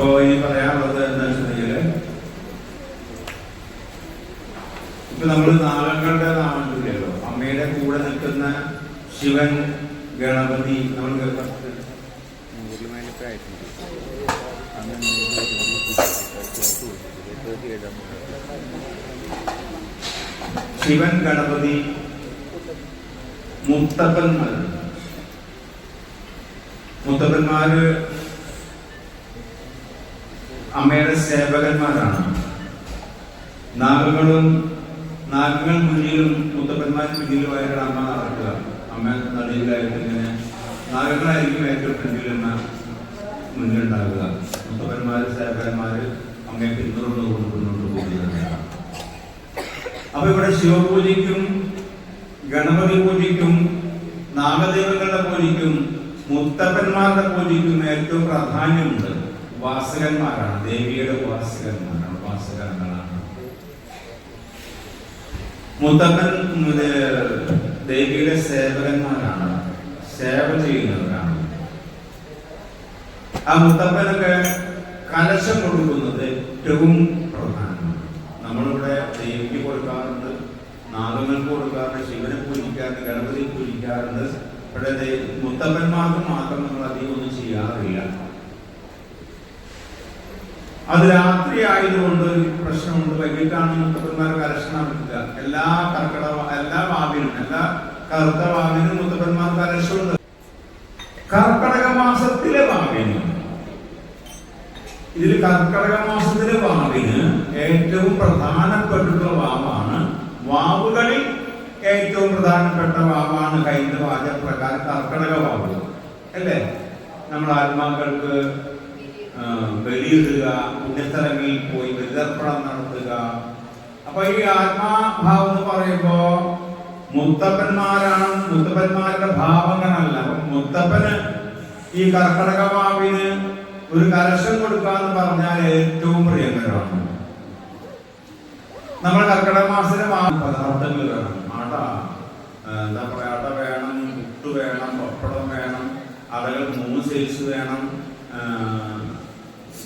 അപ്പോ ഇനി പറയാനുള്ളത് എന്താണെന്ന് വെച്ചിട്ടുണ്ടെങ്കിൽ ഇപ്പൊ നമ്മൾ നാളങ്ങളുടെ നാമം ചൊല്ലിയല്ലോ. അമ്മയുടെ കൂടെ നിൽക്കുന്ന ശിവൻ ഗണപതി നമ്മൾ ശിവൻ ഗണപതി മുത്തപ്പന്മാർ മുത്തപ്പന്മാര് അമ്മയുടെ സേവകന്മാരാണ്. നാഗങ്ങളും നാഗങ്ങൾ മുന്നിലും മുത്തപ്പന്മാർ പിന്നിലുമായിട്ട് അമ്മ നടക്കുക? അമ്മ നടിയിലായിട്ട് ഇങ്ങനെ നാഗങ്ങളായിരിക്കും ഏറ്റവും ഫ്രണ്ടിൽ മുന്നിലുണ്ടാകുക മുത്തപ്പന്മാര് സേവകന്മാര് അമ്മയെ പിന്തുടർന്ന് കൊണ്ടുപോകുന്നുണ്ട് പോകുന്നതാണ് അപ്പൊ ഇവിടെ ശിവപൂജയ്ക്കും ഗണപതി പൂജയ്ക്കും നാഗദേവങ്ങളുടെ പൂജയ്ക്കും മുത്തപ്പന്മാരുടെ പൂജയ്ക്കും ഏറ്റവും പ്രാധാന്യമുണ്ട്. വാസകന്മാരാണ് ദേവിയുടെ ഉപാസകന്മാരാണ് ഉപാസകന്മാരാണ്. മുത്തപ്പൻ ദേവിയുടെ സേവകന്മാരാണ് സേവ ചെയ്യുന്നവരാണ്. ആ മുത്തപ്പനൊക്കെ കലശം കൊടുക്കുന്നത് ഏറ്റവും പ്രധാനമാണ്. നമ്മളിവിടെ ദേവിക്ക് കൊടുക്കാറുണ്ട് നാഗങ്ങൾക്ക് കൊടുക്കാറുണ്ട് ശിവനെ പൂജിക്കാറുണ്ട് ഗണപതി പൂജിക്കാറുണ്ട്. ഇവിടെ മുത്തപ്പന്മാർക്ക് മാത്രം നമ്മൾ അധികം ഒന്നും ചെയ്യാറില്ല. അത് രാത്രി ആയതുകൊണ്ട് പ്രശ്നമുണ്ട് വൈകിട്ടാണ് മുത്തപ്പന്മാർ നടത്തുക എല്ലാ കർക്കിടക എല്ലാ വാവിനും എല്ലാ കറുത്ത വാവിനും മുത്തപ്പന്മാർ കലശമുണ്ട് കർക്കടക മാസത്തിലെ വാവിന് ഇതിൽ കർക്കടക മാസത്തിലെ വാവിന് ഏറ്റവും പ്രധാനപ്പെട്ടിട്ടുള്ള വാവാണ്. വാവുകളിൽ ഏറ്റവും പ്രധാനപ്പെട്ട വാവാണ് ഹൈന്ദവ വാചപ്രകാരം കർക്കടക വാവ്. അല്ലേ? നമ്മൾ ആത്മാക്കൾക്ക് ബലിയിടുക പുണ്യസ്ഥലങ്ങളിൽ പോയി ബലിതർപ്പണം നടത്തുക. അപ്പൊ ഈ ആത്മാഭാവം എന്ന് പറയുമ്പോ മുത്തപ്പന്മാരാണ് മുത്തപ്പന്മാരുടെ ഭാവങ്ങളല്ല. അപ്പൊ മുത്തപ്പന് ഈ കർക്കടകമാവിന് ഒരു കലശം കൊടുക്കാന്ന് പറഞ്ഞാൽ ഏറ്റവും പ്രിയങ്കരമാണ്. നമ്മൾ കർക്കിടക മാസത്തിലെ മാ- പദാർത്ഥങ്ങൾ വേണം. ആട്ട എന്താ പറയാ അട വേണം പുട്ട് വേണം പപ്പടം വേണം അടകൾ മൂന്ന് സൈസ് വേണം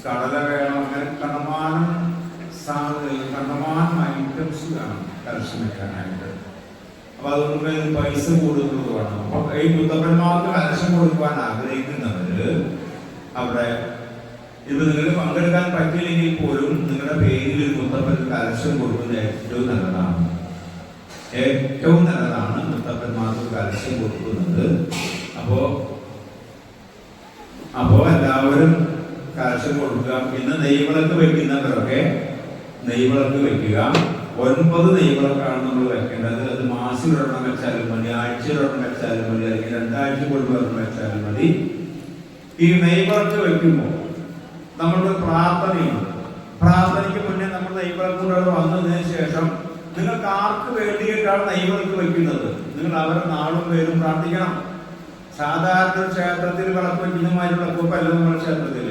കടല വേണം അങ്ങനെ കണ്ടമാനം കണ്ടമാനം ഐറ്റംസ് വേണം കലക്ഷൻ വെക്കാനായിട്ട്. അപ്പൊ അതുകൊണ്ട് പൈസ കൂടുതൽ വേണം. അപ്പൊ ഈ മുത്തപ്പന്മാർക്ക് കലക്ഷൻ കൊടുക്കാൻ ആഗ്രഹിക്കുന്നവര് അവിടെ ഇപ്പൊ നിങ്ങൾ പങ്കെടുക്കാൻ പറ്റില്ലെങ്കിൽ പോലും നിങ്ങളുടെ പേരിൽ മുത്തപ്പൻ കലശം കൊടുക്കുന്നത് ഏറ്റവും നല്ലതാണ്. ഏറ്റവും നല്ലതാണ് മുത്തപ്പന്മാർക്ക് കലശം കൊടുക്കുന്നത്. അപ്പോ അപ്പോ എല്ലാവരും കലശം കൊടുക്കുക ഇന്ന് നെയ്വിളക്ക് വെക്കുന്നവരൊക്കെ നെയ്വിളക്ക് വെക്കുക. ഒൻപത് നെയ്വിളക്കാണ് നമ്മൾ വെക്കേണ്ടത്. അത് മാസം ഒരെണ്ണം വെച്ചാലും മതി ആഴ്ചയിലൊരെണ്ണം വെച്ചാലും മതി അല്ലെങ്കിൽ രണ്ടാഴ്ച കൂടുമ്പോൾ ഒരെണ്ണം വെച്ചാലും മതി. ഈ നെയ്വിളക്ക് വെക്കുമ്പോൾ നമ്മളുടെ പ്രാർത്ഥനയുണ്ട്. പ്രാർത്ഥനയ്ക്ക് മുന്നേ നമ്മൾ നെയ്വിളക്കൂടെ വന്നതിന് ശേഷം നിങ്ങൾക്ക് ആർക്ക് വേണ്ടിയിട്ടാണ് നെയ്വിളക്ക് വെക്കുന്നത്? നിങ്ങൾ അവരുടെ നാളും പേരും പ്രാർത്ഥിക്കണം. സാധാരണ ക്ഷേത്രത്തിൽ വിളക്ക് വയ്ക്കുന്നമാതിരി വിളക്കൊപ്പല്ല നമ്മുടെ ക്ഷേത്രത്തിൽ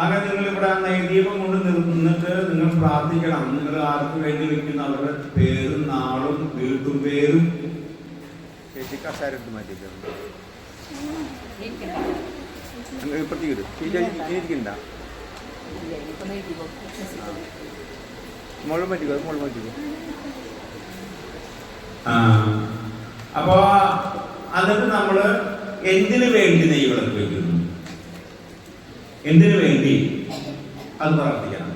അങ്ങനെ നിങ്ങൾ ഇവിടെ നൈദീപം കൊണ്ട് നിന്നിട്ട് നിങ്ങൾ പ്രാർത്ഥിക്കണം. നിങ്ങൾ ആർക്ക് വേണ്ടി വെക്കുന്ന? അവരുടെ പേരും നാളും വീട്ടും പേരും. ചേച്ചി കസാര എടുത്ത് മാറ്റിയിട്ടുണ്ട് ഇപ്പുറത്തേക്ക് ഇടും. ഇരിക്കണ്ട മുകളിൽ മാറ്റിക്കോ അത് മുകളിൽ മാറ്റിക്കോ. ആ, അപ്പോ എന്നിട്ട് നമ്മൾ എന്തിനു വേണ്ടി നെയ്വിളക്ക് വെക്കുന്നു എന്തിനു വേണ്ടി അത് പ്രാർത്ഥിക്കണം?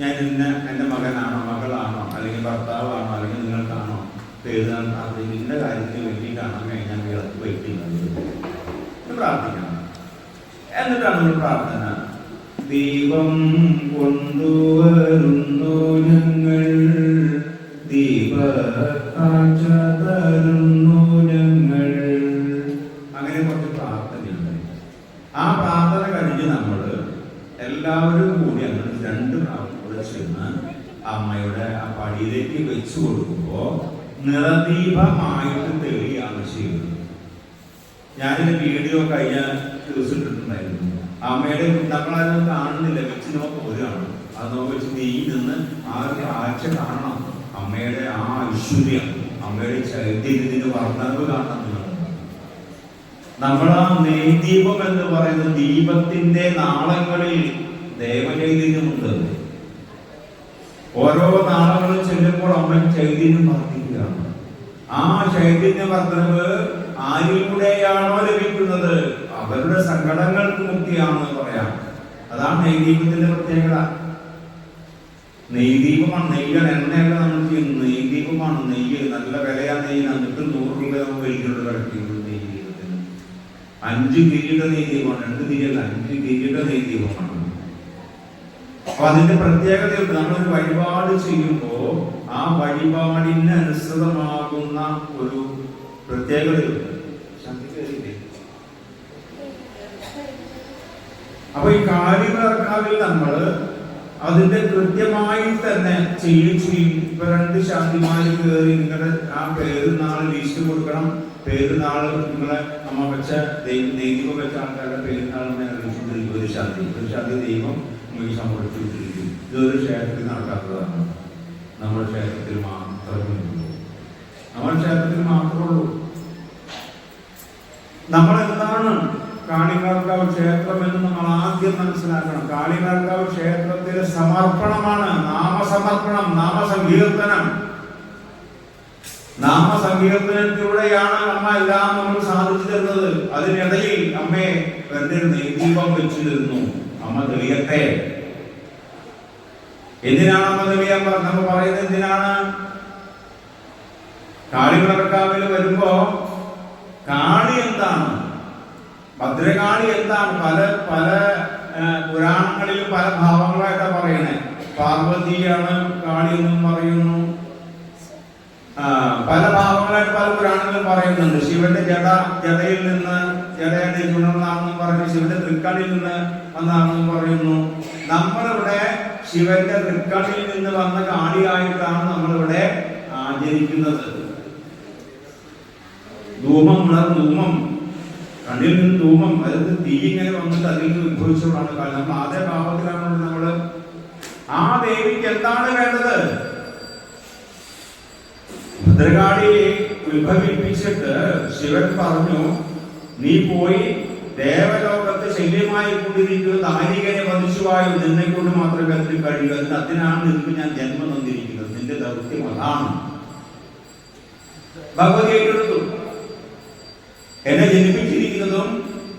ഞാൻ ഇന്ന എന്റെ മകനാണോ മകളാണോ അല്ലെങ്കിൽ ഭർത്താവാണോ അല്ലെങ്കിൽ നിങ്ങൾക്കാണോ എഴുതാൻ പ്രാർത്ഥിക്കുന്നത്? ഇന്ന കാര്യത്തിന് വേണ്ടിയിട്ടാണ് കഴിഞ്ഞാൽ വിളക്ക് വയ്ക്കുന്നത്. പ്രാർത്ഥിക്കണം. എന്നിട്ടാണ് നമ്മൾ പ്രാർത്ഥന. ദീപം കൊണ്ടുവരുന്നു ഞങ്ങൾ ദീപകാഴ്ച തരുന്നു ഞങ്ങൾ അങ്ങനെ കുറച്ച് പ്രാർത്ഥനയുണ്ട് ആ പ്രാർത്ഥന കഴിഞ്ഞ് നമ്മൾ എല്ലാവരും കൂടി അങ്ങനെ രണ്ട് പ്രാർത്ഥന ചെന്ന് അമ്മയുടെ ആ പടിയിലേക്ക് വെച്ചു കൊടുക്കുമ്പോൾ നിറദീപമായിട്ട് തെളിയാണ് ചെയ്യുന്നത്. ഞാനിത് വീഡിയോ കഴിഞ്ഞ ദിവസം അമ്മയുടെ നമ്മളത് കാണുന്നില്ല. വെച്ച് നോക്ക് ഒരാണ് അത് നോക്കി വെച്ച് നീ നിന്ന് ആ ഒരു കാഴ്ച കാണണം. അമ്മയുടെ ആ ഐശ്വര്യം അമ്മയുടെ ചൈതന്യത്തിന്റെ വർണവ് കാണണം നമ്മൾ ആ നെയ്ദീപം എന്ന് പറയുന്ന ദീപത്തിന്റെ നാളങ്ങളിൽ ദേവചൈതന്യമുണ്ട് ഓരോ നാളുകളും ചെല്ലുമ്പോൾ അമ്മ ചൈതന്യം വർദ്ധിക്കുകയാണ്. ആ ചൈതന്യ വർദ്ധനവ് ആരിലൂടെയാണോ ലഭിക്കുന്നത്? അവരുടെ സങ്കടങ്ങൾക്ക് മുക്തിയാണെന്ന് പറയാം. അതാണ് നൈദീപത്തിന്റെ പ്രത്യേകത. നെയ്ദീപമാണ് നെയ്യാണ് എണ്ണയല്ല നമ്മൾ ചെയ്യുന്നത്. നെയ്ദീപമാണ് നെയ്യ്. നല്ല വിലയാ നെയ്യ്. എന്നിട്ട് നൂറ് രൂപ നമ്മൾ വലിക്കൊണ്ട് കിടക്കുന്നത് നെയ്ദീപത്തിന് അഞ്ച് കിരീട നെയ്ദീപമാണ്. രണ്ട് കിരീട അഞ്ച് കിരീട നെയ്ദീപമാണ്. അപ്പൊ അതിന്റെ പ്രത്യേകതയുണ്ട്. നമ്മളൊരു വഴിപാട് ചെയ്യുമ്പോൾ ആ വഴിപാടിന് അനുസൃതമാകുന്ന ഒരു പ്രത്യേകതയുണ്ട്? അപ്പൊ ഈ കാലികർക്കാവിൽ നമ്മൾ അതിന്റെ കൃത്യമായി തന്നെ ചെയ്യും ചെയ്യും ഇപ്പൊ രണ്ട് ശാന്തിമാര് കയറി നിങ്ങളുടെ ആ പേരുന്നാൾ ലിസ്റ്റ് കൊടുക്കണം. പേരുന്നാൾ നിങ്ങളെ അമ്മ വെച്ച ദൈവം വെച്ച ആൾക്കാരുടെ പേരുന്നാളിനെ അറിയിച്ചിട്ടിരിക്കും ഒരു ശാന്തി ഒരു ശാന്തി ദൈവം നമുക്ക് സമർപ്പിച്ചു വിട്ടിരിക്കും ഇതൊരു ക്ഷേത്രത്തിൽ നടക്കാത്തതാണ്. നമ്മുടെ ക്ഷേത്രത്തിൽ മാത്രമേ ഉള്ളൂ നമ്മുടെ ക്ഷേത്രത്തിൽ മാത്രമേ ഉള്ളൂ. നമ്മൾ എന്താണ് കാളികാർക്കാവ് ക്ഷേത്രം എന്ന് നമ്മൾ ആദ്യം മനസ്സിലാക്കണം. കാളികാർക്കാവ് ക്ഷേത്രത്തിലെ സമർപ്പണമാണ് നാമസമർപ്പണം നാമസങ്കീർത്തനം. നാമസങ്കീർത്തനത്തിലൂടെയാണ് അമ്മ എല്ലാം നമ്മൾ സാധിച്ചു തരുന്നത്. അതിനിടയിൽ അമ്മയെ എന്റെ നെയ്ദീപം വെച്ചു അമ്മ തെളിയട്ടെ എന്തിനാണ് അമ്മ? തെളിയാൻ നമ്മൾ പറയുന്നത് എന്തിനാണ്? കാളികളർക്കാവിൽ വരുമ്പോ കാളി എന്താണ്? ഭദ്രകാളി എന്താണ്? പല പല പുരാണങ്ങളിൽ പല ഭാവങ്ങളായിട്ടാണ് പറയണേ. പാർവതിയാണ് കാളി എന്നും പറയുന്നു. പല ഭാവങ്ങളായിട്ട് പല പുരാണങ്ങളും പറയുന്നുണ്ട്. ശിവന്റെ ജട ജടയിൽ നിന്ന് ജടയുടെ ചുണർന്നാണെന്നും പറഞ്ഞു ശിവന്റെ തൃക്കണിൽ നിന്ന് വന്നാണെന്നും പറയുന്നു. നമ്മളിവിടെ ശിവന്റെ തൃക്കണിൽ നിന്ന് വന്ന കാളിയായിട്ടാണ് നമ്മളിവിടെ ആചരിക്കുന്നത്. ധൂമം ഉണർ ധൂമം കണ്ണിൽ നിന്ന് ധൂമം അതായത് തീ ഇങ്ങനെ വന്നിട്ട് അതിൽ നിന്ന് ഉത്ഭവിച്ചുകൊണ്ടാണ് കാലം നമ്മൾ ആദ്യ ഭാവത്തിലാണ് നമ്മൾ ആ ദേവിക്ക് എന്താണ് വേണ്ടത്? ഭദ്രകാളിയെ ഉത്ഭവിപ്പിച്ചിട്ട് ശിവൻ പറഞ്ഞു നീ പോയി ദേവലോകത്ത് ശല്യമായി കൊണ്ടിരിക്കുന്ന ദാരികനെ വധിച്ചുവായോ നിന്നെ കൊണ്ട് മാത്രം അതിന് കഴിയൂ അതിന് അതിനാണ് നിനക്ക് ഞാൻ ജന്മം തന്നിരിക്കുന്നത്. നിന്റെ ദൗത്യം അതാണ്. ഭഗവതി ഏറ്റെടുത്തു. എന്നെ ജനിപ്പിച്ചിരിക്കുന്നതും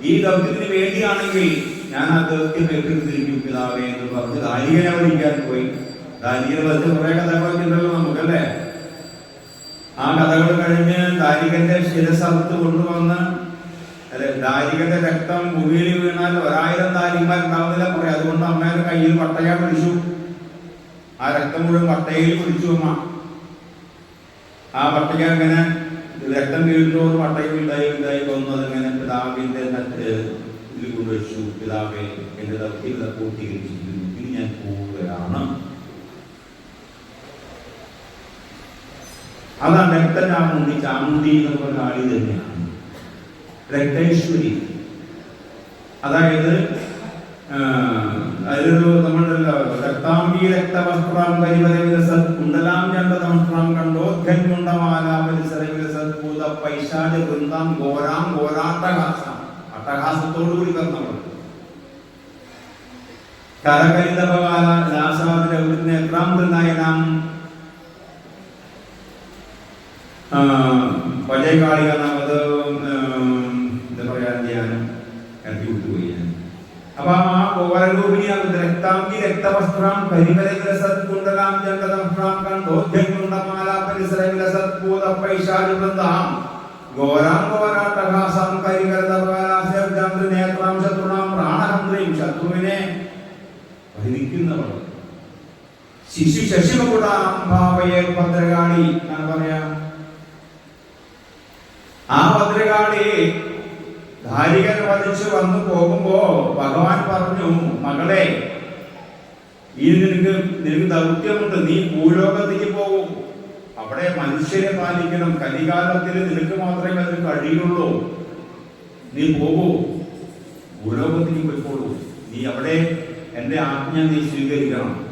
ഈ ദൗത്യത്തിന് വേണ്ടിയാണെങ്കിൽ ഞാൻ ആ ദൗത്യം ഏറ്റെടുത്തിരിക്കും പിതാവേ എന്ന് പറഞ്ഞ് ദാരികനെ വധിക്കാൻ പോയി. ദാരികനെ വധിച്ച കുറെ കഥകളൊക്കെ നമുക്കല്ലേ? ആ കഥകൾ കഴിഞ്ഞ് ദാരികന്റെ ശിരസർത്ത് കൊണ്ടുവന്ന് അല്ലെ ദാരികന്റെ രക്തം ഭൂമിയിൽ വീണാൽ ഒരായിരം ദാരികന്മാർ ഉണ്ടാവുന്നില്ല പറയാം. അതുകൊണ്ട് അമ്മയുടെ കയ്യിൽ പട്ടയ പിടിച്ചു. ആ രക്തം മുഴുവൻ വട്ടയിൽ പിടിച്ചു അമ്മ. ആ പട്ടയ അങ്ങനെ രക്തം വീഴുന്നതോട് പട്ടയം ഉണ്ടായി ഉണ്ടായി വന്നു. അങ്ങനെ പിതാവിന്റെ മറ്റ് ഇതിൽ കൊണ്ടുവച്ചു. പിതാവെ എന്റെ ദൗത്യത പൂർത്തീകരിച്ചിരിക്കുന്നു. ഇനി ഞാൻ പോവുകയാണ്. അതാണ് രക്തചാമുണ്ടി ചാമുണ്ടി എന്നുള്ള ആളി തന്നെയാണ്. രക്തേശ്വരി അതായത് ആ, അതിലൊരു നമ്മളുണ്ടല്ലോ രക്താംബി രക്തവസ്ത്രം പരിവരവിലസത് കുണ്ടലാം ചണ്ടതമസ്ത്രം കണ്ടോദ്ഘൻ കുണ്ടമാല പരിസര വിലസത് ഭൂത പൈശാച വൃന്ദാം ഘോരാം ഘോരാട്ടഹാസം. അട്ടഹാസത്തോടു കൂടി നമ്മൾ കരകരിതപകാല ലാസാദിര നേത്രാം നയനം പഴയകാളിക അത് എന്താ പറയാ ധ്യാനം ഇറക്കി വിട്ടുപോയി ഞാൻ അപ്പൊ ആ കോവരൂപിണിയാകുന്ന രക്താംഗി രക്തവസ്ത്രം കരിവരകില സത്കുണ്ടലാം ജണ്ടതംഷ്ട്രാം കണ്ടോദ്യകുണ്ടമാല പരിസര വിലസത്ഭൂത പൈശാച വൃന്ദാം. ഘോരാം ഘോരാട്ടഹാസം കരികരതപാലാസ്യം നേത്രാം ശത്രുണാം പ്രാണഹന്ത്രയും ശത്രുവിനെ വഹിക്കുന്നവൾ ശിശു ശശിമകുടാം ഭാവയെ ഭദ്രകാളി എന്നാണ് പറയാ. ആ ഭദ്രകാളി ധാരികൻ വധിച്ച് വന്നു പോകുമ്പോ ഭഗവാൻ പറഞ്ഞു മകളെ ഈ നിനക്ക് നിനക്ക് ദൗത്യമുണ്ട്. നീ ഭൂലോകത്തേക്ക് പോകും. അവിടെ മനുഷ്യരെ പാലിക്കണം. കലികാലത്തിൽ നിനക്ക് മാത്രമേ അതിന് കഴിയുള്ളൂ. നീ പോകൂ. ഭൂലോകത്തേക്ക് പോയിക്കോളൂ. നീ അവിടെ എന്റെ ആജ്ഞ നീ സ്വീകരിക്കണം.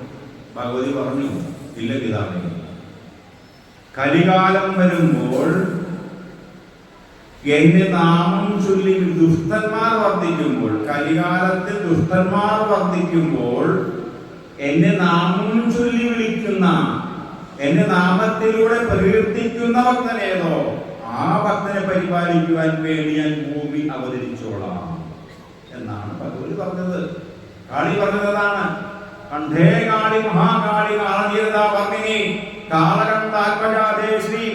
ഭഗവതി പറഞ്ഞു ഇല്ല പിതാവേ. കലികാലം വരുമ്പോൾ എന്റെ നാമം ചൊല്ലി ദുഷ്ടന്മാർ വർദ്ധിക്കുമ്പോൾ കലികാലത്തിൽ ദുഷ്ടന്മാർ വർദ്ധിക്കുമ്പോൾ എന്നെ നാമം ചൊല്ലി വിളിക്കുന്ന എന്റെ നാമത്തിലൂടെ പ്രകീർത്തിക്കുന്ന ഭക്തനേതോ ആ ഭക്തനെ പരിപാലിക്കുവാൻ വേണ്ടി ഞാൻ ഭൂമി അവതരിച്ചോളാം. എന്നാണ് ഭഗവതി പറഞ്ഞത്. കാളി പറഞ്ഞതാണ് കണ്ഠേ കാളി മഹാകാളി കാളീരതാ വർണിനി കാളകണ്ഠാത്മജാതേ ശ്രീ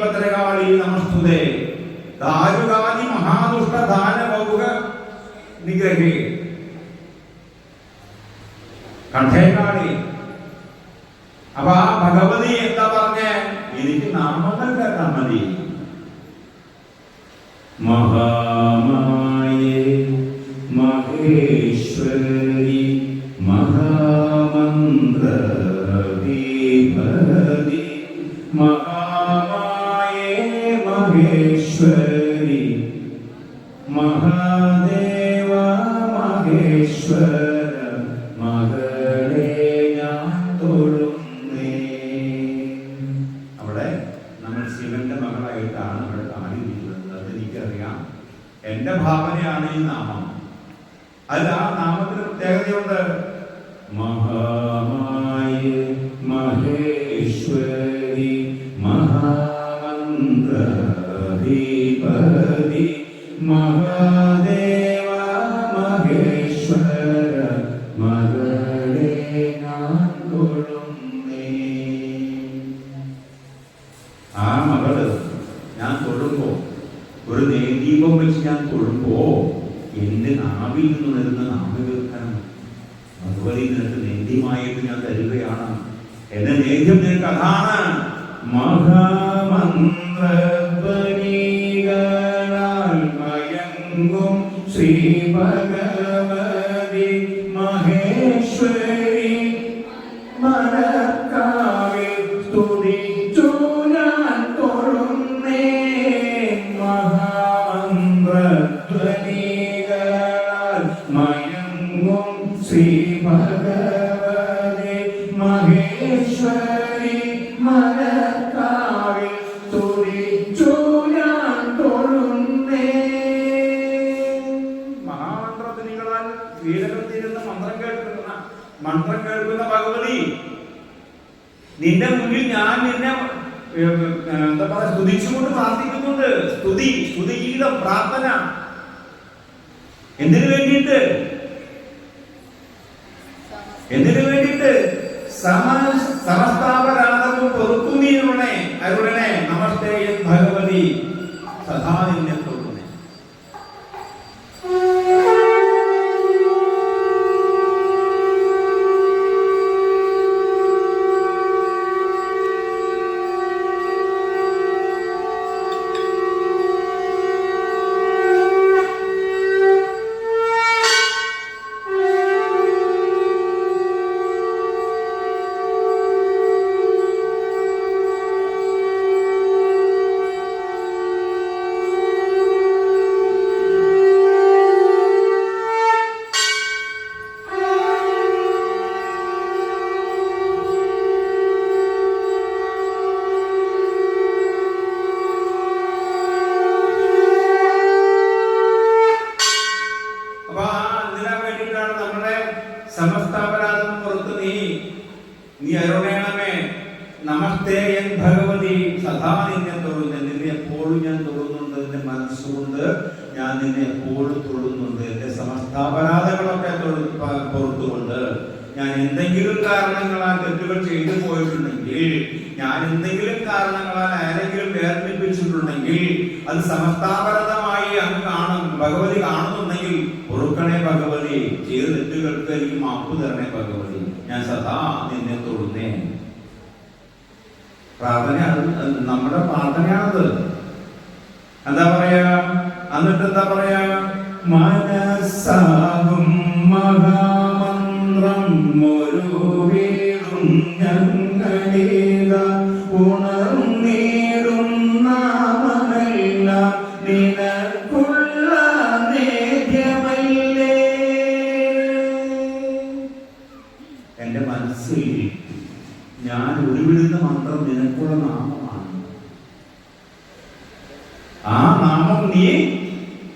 നമസ്തുതേ. ദാരുകാലി മഹാദുഷ്ട ദാന ബഹുക നിഗ്രഹേ. കണ്ഠേ കാളി അപ്പൊ ആ ഭഗവതി എന്താ പറഞ്ഞ? എനിക്ക് നാമങ്ങൾ കേട്ടാ മതി. മഹാമായേ മഹേശ്വരി മഹാമന്ത്രീപതി മഹാമായേ മഹേശ്വരി മഹാദേവ മഹേശ്വര. ഭാവനയാണ് ഈ നാമം തൊഴുമ്പോ എന്റെ നാവിൽ നിന്ന് വരുന്ന നാമ കേൾക്കണം. ഭഗവതി നിനക്ക് നേദ്യമായിട്ട് ഞാൻ തരികയാണ്. എന്റെ നേദ്യം നിനക്ക് അതാണ്. മഹാമന്ത്രധ്വനികളാൽ മയങ്ങും ശ്രീ മഹാമന്ത്രധ്വനികളാൽ മന്ത്രം കേൾക്കുന്ന മന്ത്രം കേൾക്കുന്ന ഭഗവതി നിന്റെ മുന്നിൽ ഞാൻ നിന്നെ എന്താ പറയാ സ്തുതിച്ചുകൊണ്ട് പ്രാർത്ഥിക്കുന്നുണ്ട്. സ്തുതി സ്തുതിഗീതം പ്രാർത്ഥന. എന്തിനു വേണ്ടിയിട്ട്? എന്തിനു വേണ്ടിയിട്ട്? സമ സമസ്താപരാധവും പൊറുക്കുന്നീരുണേ അരുടനെ നമസ്തേ ഭഗവതി സദാ നിന്നെ എന്തെങ്കിലും കാരണങ്ങളാൽ തെറ്റുകൾ ചെയ്തു പോയിട്ടുണ്ടെങ്കിൽ ഞാൻ എന്തെങ്കിലും കാരണങ്ങളാൽ ആരെങ്കിലും വേദനിപ്പിച്ചിട്ടുണ്ടെങ്കിൽ അത് സമസ്താപരതമായി അങ്ങ് കാണും ഭഗവതി കാണുന്നുണ്ടെങ്കിൽ പൊറുക്കണേ ഭഗവതി ചെയ്ത തെറ്റുകൾക്ക് എനിക്ക് മാപ്പ് തരണേ ഭഗവതി ഞാൻ സദാ നിന്നെ തൊടുന്നേ. പ്രാർത്ഥനയാണ് നമ്മുടെ പ്രാർത്ഥനയാണത്. എന്താ പറയാ? എന്നിട്ട് എന്താ പറയാ? മനസ്സാകും മഹാമന്ത്രം ഒരു വീടും ഞങ്ങളിത ഉണർന്നീടും നാമമെല്ലാം. നിനക്കുള്ള നേദ്യമല്ലേ. എന്റെ മനസ്സിൽ ഞാൻ ഉരുവിടുന്ന മന്ത്രം നിനക്കുള്ള നാമമാണ്. ആ നാമം നീ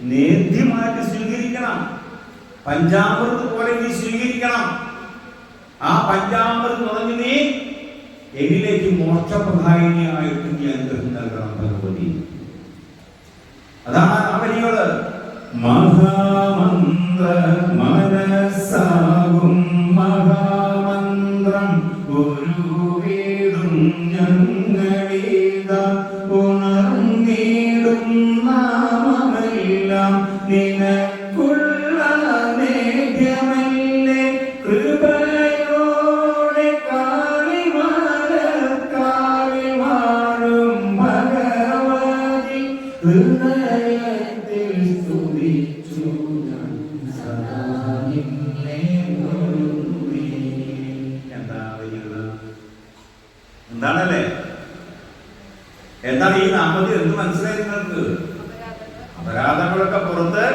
നേദ്യമായിട്ട് സ്വീകരിക്കണം. പഞ്ചാമൃത് പോലെ നീ സ്വീകരിക്കണം. ആ പഞ്ചാമൃത് തുടങ്ങി നീ എന്നിലേക്ക് മോക്ഷപ്രധാനിയായിട്ട് നീ അനുഗ്രഹം നൽകണം ഭഗവതി അതാണ് ആ മഹാമന്ത്ര മനസ്സാകും മഹാമന്ത്രം ഗുരുവേടും ഹൃദയത്തിൽ സ്തുതിച്ചു ഞാൻ സദാ നിന്നെ. എന്താ? എന്താണല്ലേ എന്താണ് ഈ നാമത്തിൽ എന്ത് മനസ്സിലായി നിങ്ങൾക്ക് അപരാധങ്ങളൊക്കെ പുറത്ത്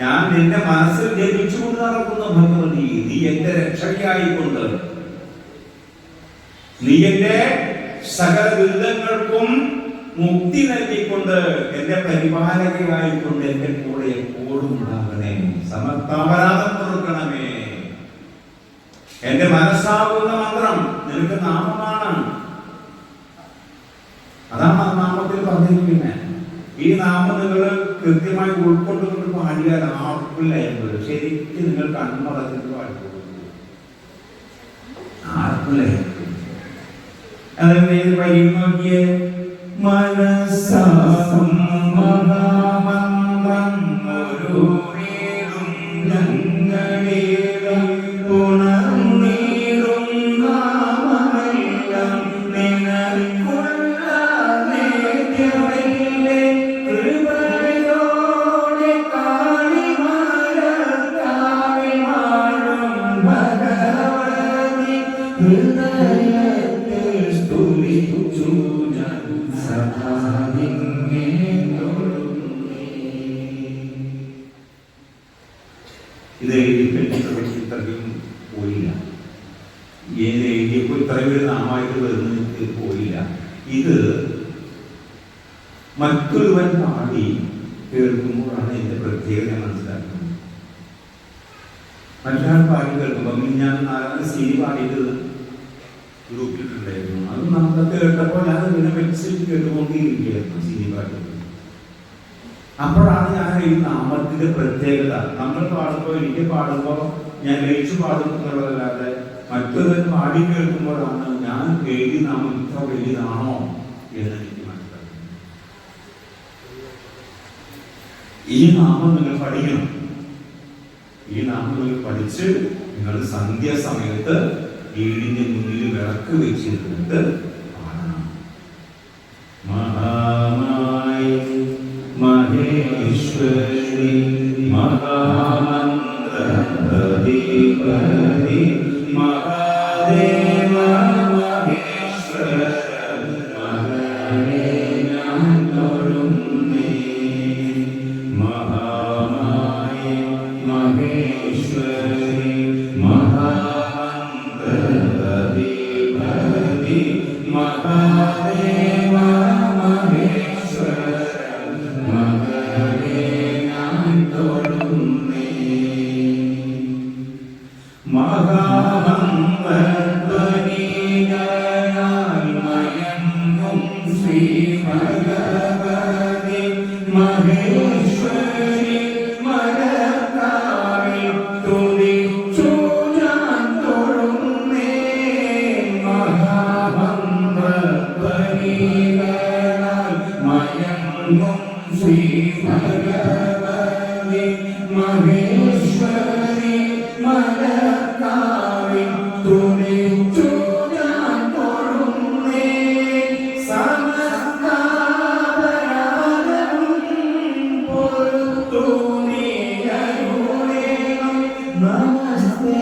ഞാൻ നിന്റെ മനസ്സിൽ ജപിച്ചുകൊണ്ട് നടക്കുന്ന ഭഗവതി നീ എന്റെ രക്ഷകയായിക്കൊണ്ട് നീ എന്റെ സകല ദുരിതങ്ങൾക്കും മുക്തി നൽകിക്കൊണ്ട് എന്റെ പരിപാലകയായിക്കൊണ്ട് എന്റെ കൂടെ എപ്പോഴും ഉണ്ടാകണേ സമർത്താപരാധം കൊടുക്കണമേ എന്റെ മനസ്സാകുന്ന മന്ത്രം നിനക്ക് നാമമാണ് അതാണ് നാമത്തിൽ പറഞ്ഞിരിക്കുന്നത് ഈ നാമം നിങ്ങൾ കൃത്യമായി ഉൾക്കൊണ്ടുകൊണ്ട് പാടിയാൽ ആർക്കില്ല എന്നത്. ശരിക്കും നിങ്ങൾ കൺമറച്ചിട്ട് പാടിക്കൊള്ളു ആർക്കില്ല അതെന്താ ഇത് വഴി മനസ്സാകും ഇത് മറ്റൊരുവൻ പാടി കേൾക്കുമ്പോഴാണ് ഇതിന്റെ പ്രത്യേകത മനസ്സിലാക്കുന്നത്. മറ്റൊരാൾ പാടി കേൾക്കുമ്പോൾ ഞാൻ നാലാമത് സി പാടിയിട്ട് ഗ്രൂപ്പിലിട്ടുണ്ടായിരുന്നു. അത് നമ്മൾ കേട്ടപ്പോൾ ഞാൻ ഇങ്ങനെ വെബ്സൈറ്റ് കേട്ടുകൊണ്ടിരിക്കുകയായിരുന്നു സി പാട്ട്. അപ്പോഴാണ് ഞാൻ ഈ നാമത്തിന്റെ പ്രത്യേകത. നമ്മൾ പാടുമ്പോൾ എനിക്ക് പാടുമ്പോൾ ഞാൻ ലയിച്ചു പാടും എന്നുള്ളതല്ലാതെ മറ്റൊരു പാടി കേൾക്കുമ്പോഴാണ് ഞാൻ എഴുതി നാം ഇത്ര വലിയതാണോ എന്ന് എനിക്ക് മനസ്സിലാക്കുന്നത് ഈ നാമം നിങ്ങൾ പഠിക്കണം. ഈ നാമം നിങ്ങൾ പഠിച്ച് നിങ്ങൾ സന്ധ്യാസമയത്ത് വീടിന്റെ മുന്നിൽ വിളക്ക് വെച്ചിരുന്നിട്ട് Maha. నమస్తే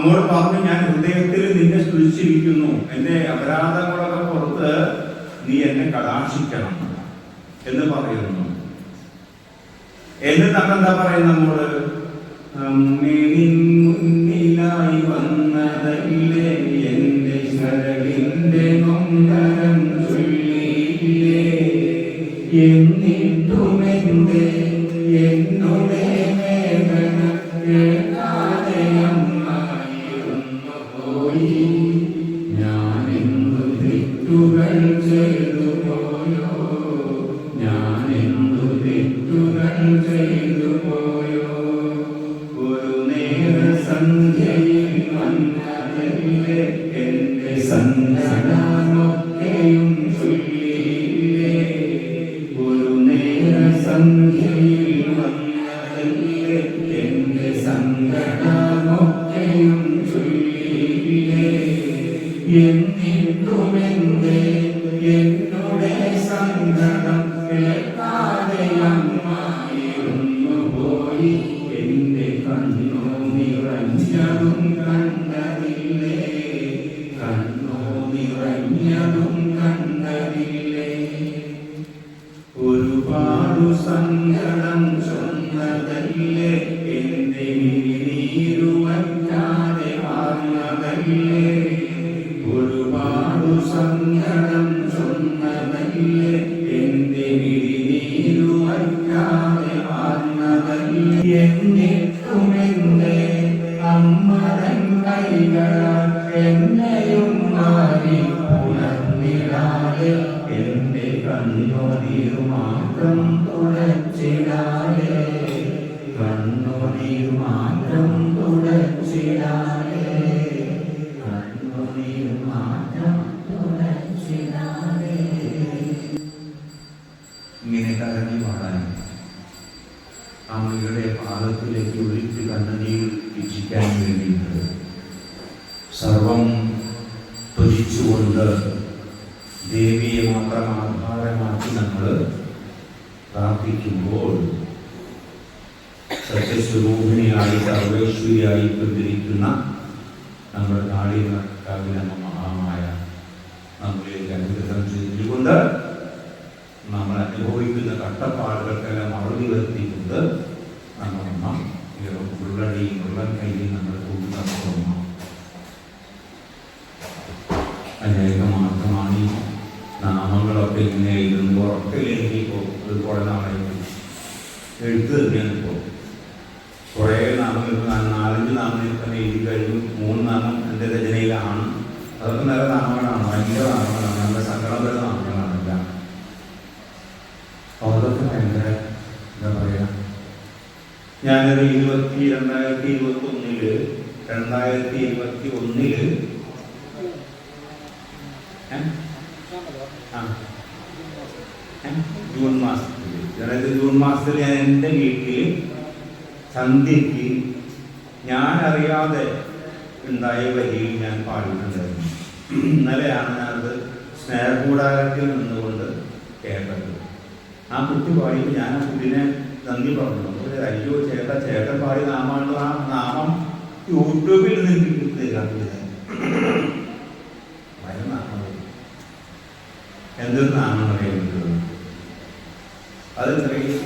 അമ്മോട് പറഞ്ഞു ഞാൻ ഹൃദയത്തിൽ നിന്നെ സ്തുതിച്ചിരിക്കുന്നു. എന്റെ അപരാധങ്ങളൊക്കെ പുറത്ത് നീ എന്നെ കടാക്ഷിക്കണം എന്ന് പറയുന്നു. എന്നിട്ട് എന്താ പറയുന്നത് നമ്മോട് നേര സന്ധ്യയിൽ വന്നതല്ലേ എന്റെ സങ്കടമൊക്കെയും സത്യസ്വരൂപിണിയായി സർവേശ്വരിയായി കൊണ്ടിരിക്കുന്ന നമ്മുടെ കാളികാവിലമ്മ മഹാമായ നമ്മളിലേക്ക് അനുഗ്രഹം ചെയ്തുകൊണ്ട് നമ്മൾ അനുഭവിക്കുന്ന കട്ടപ്പാടുകൾക്കെല്ലാം മറുപടി വരുത്തിക്കൊണ്ട് നമ്മളമ്മ ഉള്ളടിയും ഉള്ളൻ കയ്യിൽ നമ്മൾ കൂട്ടുന്ന അനേകം മാത്രമാണ് ഈ നാമങ്ങളൊക്കെ ഇങ്ങനെ എഴുതുമ്പോൾ ഉറക്കലേക്ക് ഇപ്പോൾ ഒരു കുറേ നാളായിട്ട് എഴുത്ത് തന്നെയാണ് അതൊക്കെ നല്ല നാമങ്ങളാണ്. ഭയങ്കര നാമങ്ങളാണ്. നല്ല സങ്കടം വരുന്ന നാമങ്ങളാണ് അതൊക്കെ ഭയങ്കര എന്താ പറയുക ഞാനൊരു ഇരുപത്തി രണ്ടായിരത്തി ഇരുപത്തി ഒന്നിൽ രണ്ടായിരത്തി ഇരുപത്തി ഒന്നിൽ? ജൂൺ മാസത്തിൽ അതായത് ജൂൺ മാസത്തിൽ ഞാൻ എന്റെ വീട്ടിൽ സന്ധ്യയ്ക്ക് ഞാൻ അറിയാതെ ഉണ്ടായ വരിയിൽ ഞാൻ പാടിയിട്ടുണ്ടായിരുന്നു. ഇന്നലെയാണ് ഞാനത് സ്നേഹകൂടാരത്തിൽ നിന്നുകൊണ്ട് കേട്ടത്. ആ കുട്ടി പാടിയപ്പോൾ ഞാൻ കുട്ടിനെ നന്ദി പറഞ്ഞു. അയ്യോ ചേട്ട ചേട്ടൻ പാടി നാമാണ് ആ നാമം യൂട്യൂബിൽ നിന്ന് നാമം. എന്തൊരു നാമം അറിയുന്നത് അത് ഇത്രയും